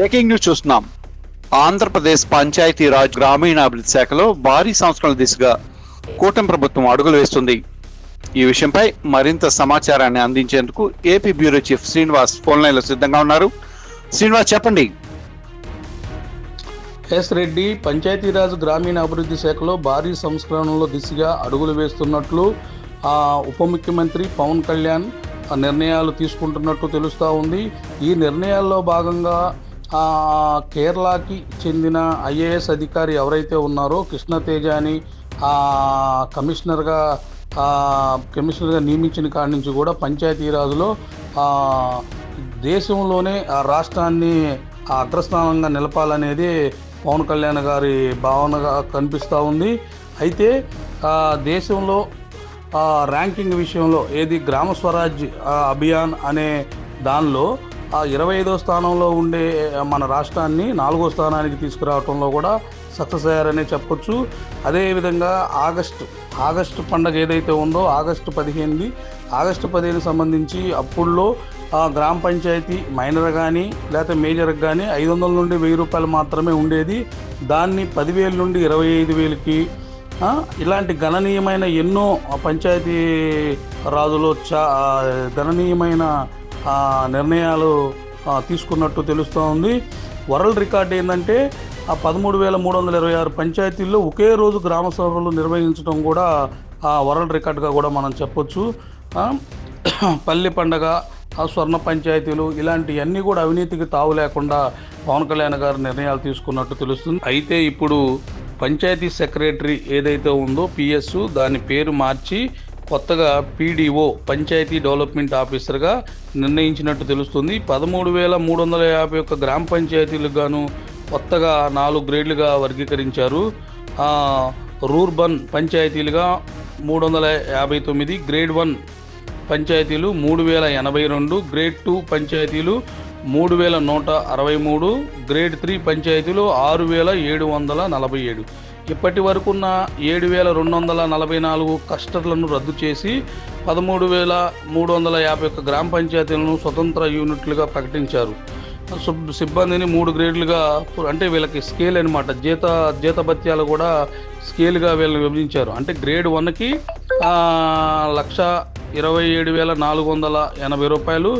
Breaking news చూస్తున్నాం. ఆంధ్రప్రదేశ్ పంచాయతీరాజ్ గ్రామీణాభివృద్ధి శాఖలో భారీ సంస్కరణల దిశగా కూటమి ప్రభుత్వం అడుగులు వేస్తుంది. ఈ విషయంపై మరింత సమాచారాన్ని అందించేందుకు AP bureau chief Srinivas phone లైన్లో సిద్ధంగా ఉన్నారు. శ్రీనివాస్ చెప్పండి. ఎస్ రెడ్డి పంచాయతీరాజ్ గ్రామీణ అభివృద్ధి శాఖలో భారీ సంస్కరణల దిశగా అడుగులు వేస్తున్నట్లు ఉప ముఖ్యమంత్రి పవన్ కళ్యాణ్ ఆ, నిర్ణయాలు తీసుకుంటున్నట్టు తెలుస్తూ ఉంది. ఈ నిర్ణయాల్లో భాగంగా కేరళకి చెందిన ఐఏఎస్ అధికారి ఎవరైతే ఉన్నారో కృష్ణ తేజాని కమిషనర్గా కమిషనర్గా నియమించిన కాడి నుంచి కూడా పంచాయతీరాజ్లో దేశంలోనే ఆ రాష్ట్రాన్ని అగ్రస్థానంగా నిలపాలనేది పవన్ కళ్యాణ్ గారి భావనగా కనిపిస్తూ ఉంది. అయితే దేశంలో ర్యాంకింగ్ విషయంలో ఏది గ్రామ స్వరాజ్ అభియాన్ అనే దానిలో ఆ ఇరవై ఐదో స్థానంలో ఉండే మన రాష్ట్రాన్ని నాలుగో స్థానానికి తీసుకురావడంలో కూడా సక్సెస్ అయ్యారనే చెప్పొచ్చు. అదేవిధంగా ఆగస్టు ఆగస్టు పండగ ఏదైతే ఉందో ఆగస్టు పదిహేనుది ఆగస్టు పదిహేను సంబంధించి అప్పుల్లో ఆ, గ్రామ పంచాయతీ మైనర్ కానీ లేకపోతే మేజర్ కానీ ఐదు వందల నుండి వెయ్యి రూపాయలు మాత్రమే ఉండేది. దాన్ని పదివేల నుండి ఇరవై ఐదు వేలకి ఇలాంటి గణనీయమైన ఎన్నో పంచాయతీ రాజులో చా గణనీయమైన నిర్ణయాలు తీసుకున్నట్టు తెలుస్తూ ఉంది వరల్డ్ రికార్డ్ ఏంటంటే ఆ పదమూడు వేల మూడు వందల ఇరవై ఆరు పంచాయతీల్లో ఒకే రోజు గ్రామ సభలు నిర్వహించడం కూడా ఆ వరల్డ్ రికార్డ్గా కూడా మనం చెప్పొచ్చు. పల్లి పండగ స్వర్ణ పంచాయతీలు ఇలాంటివన్నీ కూడా అవినీతికి తావు లేకుండా పవన్ కళ్యాణ్ గారు నిర్ణయాలు తీసుకున్నట్టు తెలుస్తుంది. అయితే ఇప్పుడు పంచాయతీ సెక్రటరీ ఏదైతే ఉందో పిఎస్ దాని పేరు మార్చి కొత్తగా పీడీఓ పంచాయతీ డెవలప్మెంట్ ఆఫీసర్గా నిర్ణయించినట్టు తెలుస్తుంది. పదమూడు వేల మూడు వందల యాభై ఒక్క గ్రామ పంచాయతీలకు గాను కొత్తగా నాలుగు గ్రేడ్లుగా వర్గీకరించారు. రూర్బన్ పంచాయతీలుగా మూడు వందల యాభై తొమ్మిది గ్రేడ్ వన్ పంచాయతీలు మూడు వేల ఎనభై రెండు గ్రేడ్ టూ పంచాయతీలు మూడు వేల నూట అరవై మూడు గ్రేడ్ త్రీ పంచాయతీలు ఆరు వేల ఏడు వందల నలభై ఏడు. ఇప్పటి వరకున్న ఏడు వేల రెండు వందల నలభై నాలుగు కస్టర్లను రద్దు చేసి పదమూడు వేల మూడు వందల యాభై ఒక్క గ్రామ పంచాయతీలను స్వతంత్ర యూనిట్లుగా ప్రకటించారు. సిబ్బందిని మూడు గ్రేడ్లుగా అంటే వీళ్ళకి స్కేల్ అనమాట జీత జీతభత్యాలు కూడా స్కేల్గా వీళ్ళని విభజించారు. అంటే గ్రేడ్ వన్కి లక్ష ఇరవై ఏడు వేల నాలుగు వందల ఎనభై రూపాయలు.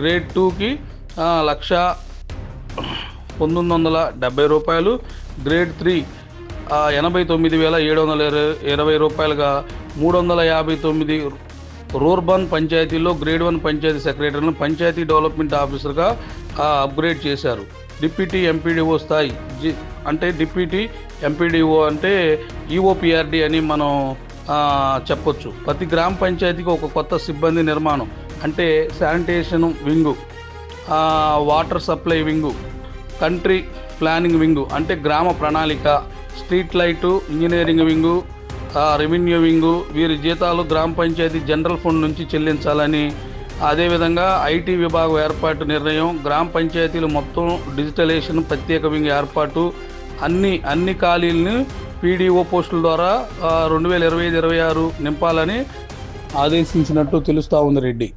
గ్రేడ్ టూకి లక్ష పంతొమ్మిది వందల డెబ్బై రూపాయలు. గ్రేడ్ త్రీ ఎనభై తొమ్మిది వేల ఏడు వందల ఇరవై ఇరవై రూపాయలుగా మూడు వందల యాభై తొమ్మిది రూర్బన్ పంచాయతీలో గ్రేడ్ వన్ పంచాయతీ సెక్రటరీని పంచాయతీ డెవలప్మెంట్ ఆఫీసర్గా అప్గ్రేడ్ చేశారు. డిప్యూటీ ఎంపీడీఓ స్థాయి జి అంటే డిప్యూటీ ఎంపీడీఓ అంటే ఈఓపిఆర్డి అని మనం చెప్పొచ్చు. ప్రతి గ్రామ పంచాయతీకి ఒక కొత్త సిబ్బంది నిర్మాణం అంటే sanitation wing water supply wing country planning wing అంటే గ్రామ ప్రణాళిక street light engineering wing revenue wing వీరి జీతాలు గ్రామ పంచాయతీ జనరల్ ఫండ్ నుంచి చెల్లించాలని అదేవిధంగా ఐటీ విభాగం ఏర్పాటు నిర్ణయం గ్రామ పంచాయతీలు మొత్తం డిజిటలైజేషన్ ప్రత్యేక వింగ్ ఏర్పాటు అన్ని అన్ని ఖాళీలను పీడీఓ పోస్టుల ద్వారా రెండు వేల ఇరవై ఐదు ఇరవై ఆరు నింపాలని ఆదేశించినట్టు తెలుస్తూ ఉంది రెడ్డి.